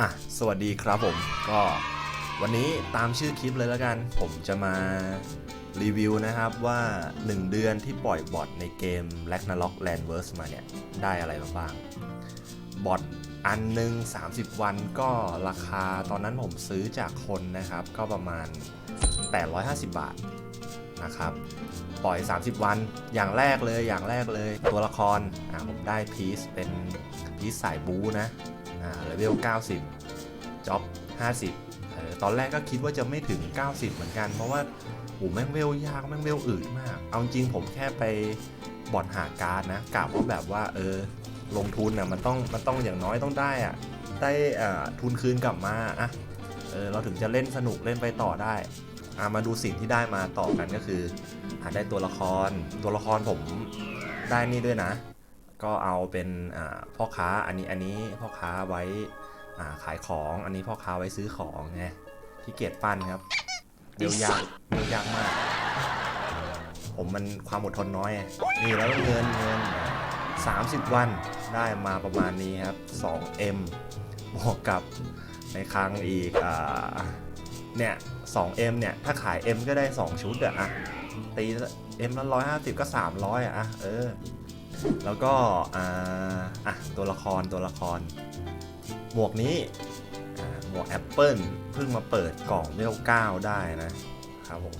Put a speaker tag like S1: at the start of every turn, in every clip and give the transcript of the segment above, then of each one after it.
S1: อะสวัสดีครับผมก็วันนี้ตามชื่อคลิปเลยแล้วกัน ผมจะมารีวิวนะครับว่า 1 เดือนที่ปล่อยบอทในเกม Ragnarok Landverse มาเนี่ย ได้อะไรมาบ้าง บอทอันหนึ่ง30 วันก็ราคาตอนนั้นผมซื้อจากคนนะครับ ก็ประมาณ 850 บาทนะครับ ปล่อย 30 วันอย่างแรกเลยอย่างแรกเลยตัวละครอ่าผมได้พีซเป็นพีซสายบูนะ อ่าเลเวล 90จ็อบ 50เออตอนแรกก็คิดว่าจะไม่ถึง 90 เหมือนกัน เพราะว่าโอ้แม่งเวลยากแม่งเวลอืดมาก เอาจริงผมแค่ไปบอดหาการ์ดนะกะว่าแบบว่าเออลงทุนอะมันต้องมันต้องอย่างน้อยต้องได้อะได้อ่าทุนคืนกลับมาอะเออเราถึงจะเล่นสนุกเล่นไปต่อได้อ่ามาดูสิ่งที่ได้มาต่อกันก็คือหาได้ตัวละครตัวละครผมได้นี่ด้วยนะ ก็เอาเป็นพ่อค้าอันนี้อันนี้พ่อค้าไว้ขายของ อันนี้พ่อค้าไว้ซื้อของไงที่เกียจปั้นครับเดียวยากเดียวยากมาก ผมมันความอดทนน้อย นี่แล้วเงินเงินอ่า30 วันได้มาประมาณนี้ครับ 2M บวกกับในครั้งอีกอ่าเนี่ย 2M เนี่ย ถ้าขาย M ก็ได้ 2 ชุดอะอะตี M ละร้อยห้าสิบก็ 300อะอะเออ แล้วก็อ่าอะตัวละครตัวละคร หมวกนี้หมวกแอปเปิลเพิ่งมาเปิดกล่องเวล9ได้นะครับผม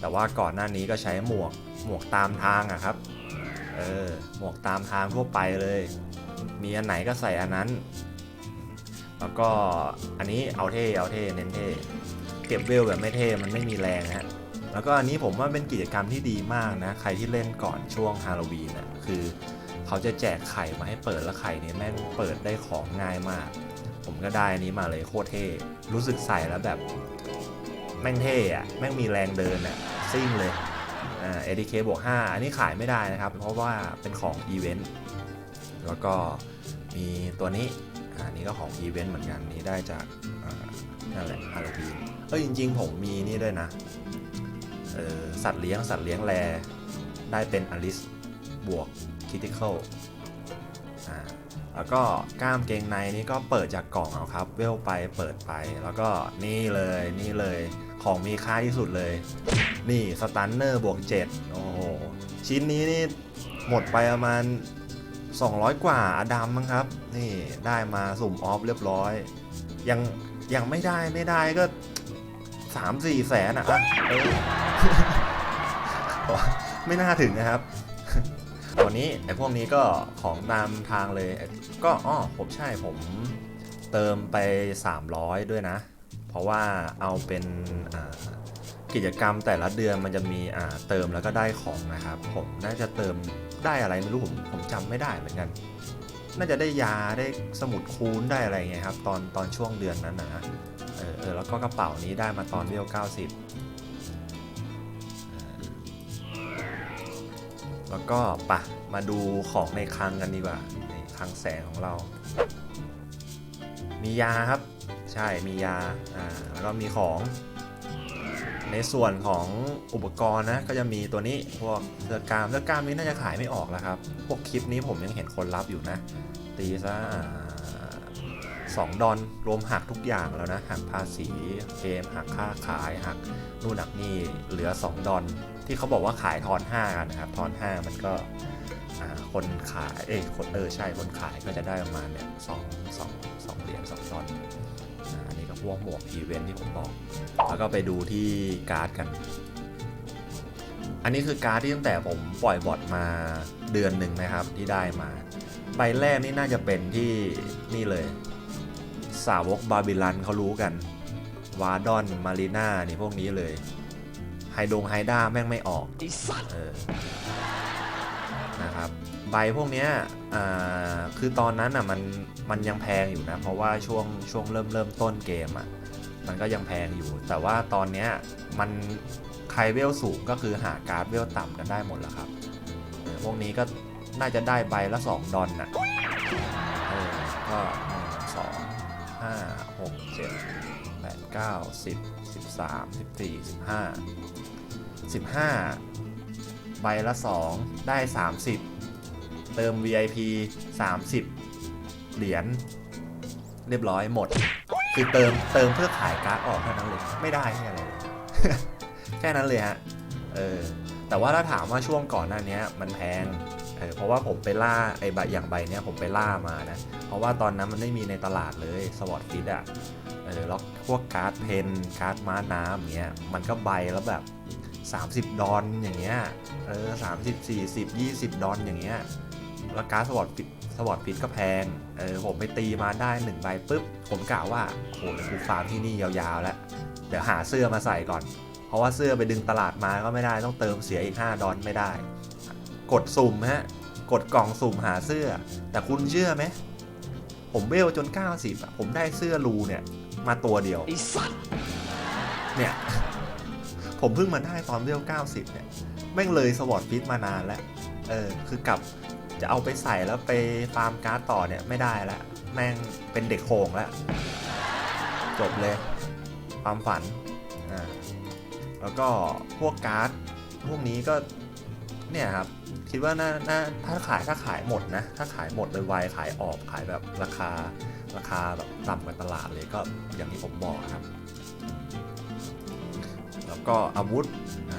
S1: แต่ว่าก่อนหน้านี้ก็ใช้หมวกหมวกตามทางอะครับเออหมวกตามทางทั่วไปเลย มีอันไหนก็ใส่อันนั้น แล้วก็อันนี้เอาเท่เอาเท่เน้นเท่เก็บเวลแบบไม่เท่มันไม่มีแรงฮะ แล้วก็อันนี้ผมว่าเป็นกิจกรรมที่ดีมากนะ ใครที่เล่นก่อนช่วงฮาโลวีนอะคือเขาจะแจกไข่มาให้เปิดแล้วไข่นี้แม่งเปิดได้ของง่ายมาก ผมก็ได้อันนี้มาเลยโคตรเท่ รู้สึกใส่แล้วแบบ แม่งเท่อะแม่งมีแรงเดินอะซิ่งเลยอ่า ADK บวก5อันนี้ขายไม่ได้นะครับ เพราะว่าเป็นของอีเวนต์แล้วก็มีตัวนี้อันนี้ก็ของอีเวนต์เหมือนกันนี้ได้จากอ่านั่นแหละฮาโลวีนเอ้ยจริง ๆ ผมมีนี่ด้วยนะ เออสัตว์เลี้ยง สัตว์เลี้ยงแรได้เป็นอลิสบวกคิติคอลอ่าแล้วก็กล้ามเกงในนี่ก็เปิดจากกล่องเอาครับ เวลไปเปิดไป แล้วก็นี่เลยนี่เลยของมีค่าที่สุดเลย นี่สตันเนอร์บวก7โอ้โห ชิ้นนี้นี่หมดไปประมาณ 200 กว่าอดัมมั้งครับ นี่ได้มาสุ่มออฟเรียบร้อย ยังยังไม่ได้ไม่ได้ก็ สามสี่แสนอะไม่น่าถึงนะครับวันนี้ไอ้พวกนี้ก็ของตามทางเลย ก็อ้อผมใช่ผมเติมไป 300 ด้วยนะ เพราะว่าเอาเป็นกิจกรรมแต่ละเดือนมันจะมีเติมแล้วก็ได้ของนะครับ ผมน่าจะเติมได้อะไรไม่รู้ผมผมจำไม่ได้เหมือนกัน น่าจะได้ยาได้สมุดคูณได้อะไรเงี้ยครับ ตอนตอนช่วงเดือนนั้นนะ แล้วก็กระเป๋านี้ได้มาตอนเวล90เออแล้วก็ปะมาดูของในคลังกันดีกว่าในคลังแสงของเรา มียาครับ ใช่มียาอ่าแล้วก็มีของ ในส่วนของอุปกรณ์นะก็จะมีตัวนี้พวกเสื้อกล้ามเสื้อกล้ามนี้น่าจะขายไม่ออกแล้วครับ พวกคลิปนี้ผมยังเห็นคนรับอยู่นะ ตีซะ 2 ดอนรวมหักทุกอย่างแล้วนะหักภาษีเกมหักค่าขายหักนู่นหักนี่เหลือ 2 ดอนที่เขาบอกว่าขายทอน5กันนะครับทอน5มันก็คนขายเออคนเออใช่คนขายก็จะได้ประมาณเนี่ยสองสองสองเหรียญสองดอนอันนี้ก็พวกหมวกอีเวนท์ที่ผมบอก แล้วก็ไปดูที่การ์ดกัน อันนี้คือการ์ดที่ตั้งแต่ผมปล่อยบอดมาเดือนหนึ่งนะครับที่ได้มาใบแรกนี่น่าจะเป็นที่นี่เลย สาวกบาบิลันเขารู้กัน วาดอน มารีนานี่พวกนี้เลย ไฮดงไฮด้าแม่งไม่ออกเออนะครับใบพวกเนี้ยอ่าคือตอนนั้นอะมันมันยังแพงอยู่นะ เพราะว่าช่วงช่วงเริ่มเริ่มต้นเกมอะมันก็ยังแพงอยู่ แต่ว่าตอนเนี้ยมันใครเวลสูงก็คือหาการ์ดเวลต่ำกันได้หมดแล้วครับเออพวกนี้ก็น่าจะได้ใบละ 2 ดอนน่ะเออก็หนึ่งสอง ห้าหกเจ็ดแปดเก้าสิบสิบสามสิบสี่สิบห้าสิบห้าใบละ2ได้30เติม VIP 30 เหรียญเรียบร้อยหมด คือเติมเติมเพื่อขายการ์ดออกแค่นั้นเลย ไม่ได้แค่อะไรแค่นั้นเลยฮะเออแต่ว่าถ้าถามว่าช่วงก่อนหน้านี้มันแพง อเพราะว่าผมไปล่าไอ้ใบอย่างใบเนี้ยผมไปล่ามานะ เพราะว่าตอนนั้นมันไม่มีในตลาดเลยสวอตฟิตอะเออแล้วพวกการ์ดเพนการ์ดม้าน้ำอย่างเงี้ยมันก็ใบแล้วแบบ 30 ดอนอย่างเงี้ยเออสามสิบสี่สิบยี่สิบดอนอย่างเงี้ยแล้วการ์ดสวอตฟิตสวอตฟิตก็แพงเออผมไปตีมาได้หนึ่งใบปุ๊บ ผมกะว่าโหกูฟาร์มที่นี่ยาวๆแล้ว เดี๋ยวหาเสื้อมาใส่ก่อน เพราะว่าเสื้อไปดึงตลาดมาก็ไม่ได้ต้องเติมเสียอีก 5 ดอนไม่ได้ กดสุ่มฮะ กดกล่องสุ่มหาเสื้อ แต่คุณเชื่อไหม ผมเวลจน 90อะผมได้เสื้อรูเนี่ย มาตัวเดียว
S2: ไอ้สัตว์
S1: เนี่ย ผมเพิ่งมาได้ตอนเวล90 เนี่ย แม่งเลยสวอตฟิตมานานแล้ว เออ คือกลับจะเอาไปใส่แล้วไปฟาร์มการ์ดต่อเนี่ยไม่ได้ล้วแม่งเป็นเด็กโขงแล้ว จบเลย ความฝัน อ่า แล้วก็พวกการ์ดพวกนี้ก็ เนี่ยครับคิดว่าน่าน่าถ้าขายถ้าขายหมดนะ ถ้าขายหมดเลยไวๆขายออกขายแบบราคาราคาแบบต่ำกว่าตลาดเลยก็อย่างที่ผมบอกครับ แล้วก็อาวุธอ,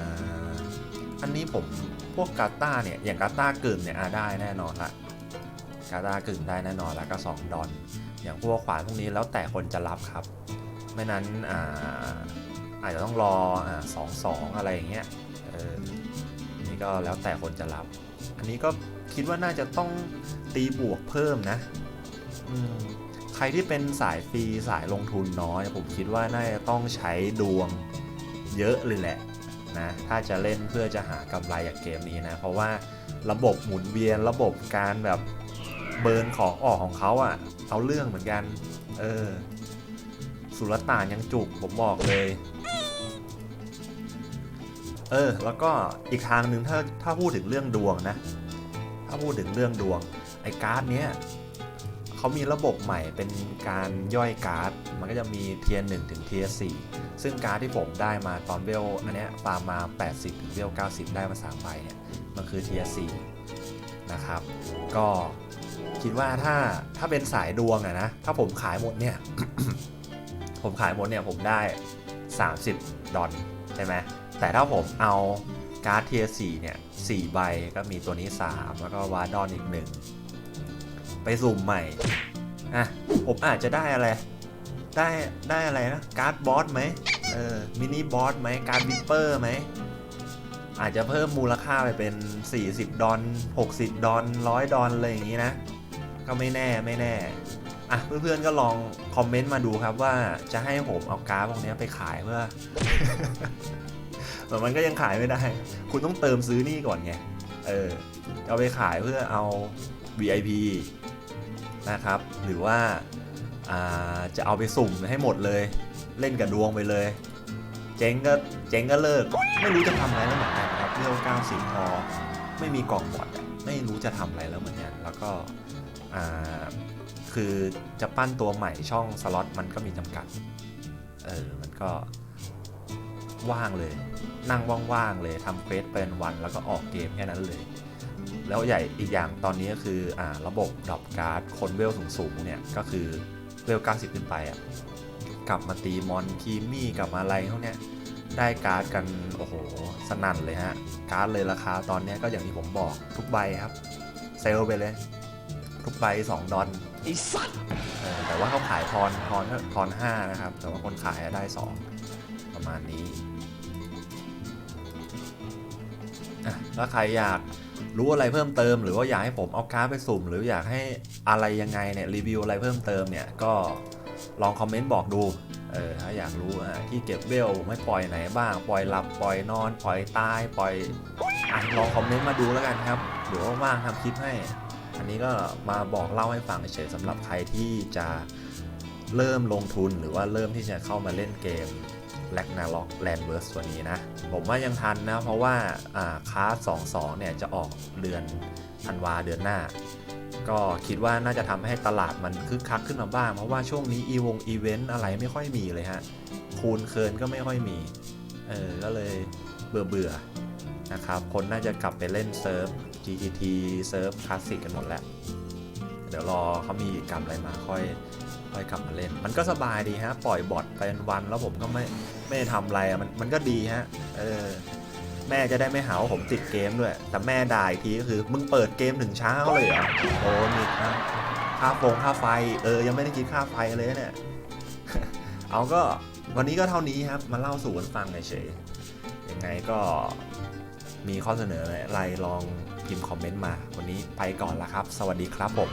S1: อันนี้ผมพวกกาตาเนี่ยอย่างกาตากึ่งเนี่ยได้แน่นอนละกาตากึ่งได้แน่นอนแล้วก็ 2 ดอน อย่างพวกขวานพวกนี้แล้วแต่คนจะรับครับ ไม่นั้นอ่าอาจจะต้องรออสองสองอะไรอย่างเงี้ย นี่ก็แล้วแต่คนจะรับ อันนี้ก็คิดว่าน่าจะต้องตีบวกเพิ่มนะอืมใครที่เป็นสายฟรีสายลงทุนน้อย ผมคิดว่าน่าจะต้องใช้ดวงเยอะเลยแหละนะถ้าจะเล่นเพื่อจะหากำไรจากเกมนี้นะ เพราะว่าระบบหมุนเวียนระบบการแบบเบิร์นของออกของเขาอะ่ะ เอาเรื่องเหมือนกัน เออ สุลต่านยังจุกผมบอกเลย เออ แล้วก็อีกทางหนึ่งถ้าถ้าพูดถึงเรื่องดวงนะ ถ้าพูดถึงเรื่องดวง ไอ้การ์ดเนี้ยเขามีระบบใหม่เป็นการย่อยการ์ด มันก็จะมีเทียร์หถึงเทียร์สซึ่งการ์ดที่ผมได้มาตอนเวลอันเนี้ยฟาร์มมา 80 ถึงเวล 90 ได้มา3ใบเนี่ย มันคือเทียร์สนะครับ ก็คิดว่าถ้าถ้าเป็นสายดวงอะนะ ถ้าผมขายหมดเนี่ย ผมขายหมดเนี่ยผมได้ 30 ดอลใช่ไหม แต่ถ้าผมเอาการ์ดเทียร์4เนี่ย4ใบก็มีตัวนี้ 3 แล้วก็วาร์ดอนอีก1ไปสุ่มใหม่อะผมอาจจะได้อะไร ได้ได้อะไรนะ การ์ดบอสไหมเออมินิบอสไหมการ์ดวิปเปอร์ไหมอาจจะเพิ่มมูลค่าไปเป็น 40 ดอล60 ดอล100ดอลอะไรอย่างนี้นะ ก็ไม่แน่ไม่แน่ อะ เพื่อนๆก็ลองคอมเมนต์มาดูครับว่าจะให้ผมเอาการ์ดพวกนี้ไปขายเพื่อ แต่มันก็ยังขายไม่ได้ คุณต้องเติมซื้อนี่ก่อนไง เออ เอาไปขายเพื่อเอา VIP นะครับ หรือว่าาจะเอาไปสุ่มให้หมดเลย เล่นกับดวงไปเลย เจ๊งก็เจ๊งก็เลิก ไม่รู้จะทำอะไรแล้วเหมือนกันครับเรื่อง90พอไม่มีกล่องบอดไม่รู้จะทำอะไรแล้วเหมือนกัน แล้วก็คือจะปั้นตัวใหม่ช่องสล็อตมันก็มีจำกัด เออ มันก็ ว่างเลย นั่งว่างๆเลยทำเควสเป็นวันแล้วก็ออกเกมแค่นั้นเลย แล้วใหญ่อีกอย่างตอนนี้ก็คืออ่าระบบดรอปการ์ดคนเวลสูงๆเนี่ยก็คือเวล90ขึ้นไปอะกลับมาตีมอนคีมี่กลับมาอะไรพวกเนี้ยได้การ์ดกันโอ้โหสนั่นเลยฮะการ์ดเลยราคาตอนเนี้ยก็อย่างที่ผมบอกทุกใบครับเซลลไปเลยทุกใบ2ดอล
S2: ไอ้สัตว์
S1: เออแต่ว่าเขาขายทอนทอนทอนห้านะครับ แต่ว่าคนขายอะได้2ประ มาณนี้ถ้าใครอยากรู้อะไรเพิ่มเติม หรือว่าอยากให้ผมเอาการ์ดไปสุ่ม หรืออยากให้อะไรยังไงเนี่ยรีวิวอะไรเพิ่มเติมเนี่ยก็ลองคอมเมนต์บอกดูเออถ้าอยากรู้อะที่เก็บเวลไม่ปล่อยไหนบ้าง ปล่อยหลับปล่อยนอน ปล่อยตายปล่อยอลองคอมเมนต์มาดูแล้วกันครับเดี๋ยวว่างๆทำคลิปให้ อันนี้ก็มาบอกเล่าให้ฟังเฉยสำหรับใครที่จะเริ่มลงทุนหรือว่าเริ่มที่จะเข้ามาเล่นเกม l a g n a r o k Landverse ตัวนี้นะ ผมว่ายังทันนะ เพราะว่าคลาส22 เนี่ยจะออกเดือนธันวาเดือนหน้า ก็คิดว่าน่าจะทำให้ตลาดมันคึกคักขึ้นมาบ้าง เพราะว่าช่วงนี้อีวงอีเวนต์อะไรไม่ค่อยมีเลยฮะ คูณเคินก็ไม่ค่อยมี เออ ก็เลยเบื่อเบื่อๆนะครับ คนน่าจะกลับไปเล่นเซิร์ฟ GTT เซิร์ฟคลาสสิกกันหมดแล้ว เดี๋ยวรอเขามีกรรมอะไรมาค่อยค่อยกลับมาเล่น มันก็สบายดีฮะ ปล่อยบอทไปวันแล้วผมก็ไม่ ไม่ได้ทำอะไรมันมันก็ดีฮะ เออ แม่จะได้ไม่หาว่าผมติดเกมด้วย แต่แม่ด่าอีกทีก็คือ มึงเปิดเกมถึงเช้าเลยเหรอโอ้นิดนะค่าฟงค่าไฟ เออ ยังไม่ได้คิดค่าไฟเลยเนี่ย เอาก็วันนี้ก็เท่านี้ครับ มาเล่าสู่กันฟังเฉยๆยังไงก็มีข้อเสนออะไรลองพิมพ์คอมเมนต์มา วันนี้ไปก่อนละครับ สวัสดีครับผม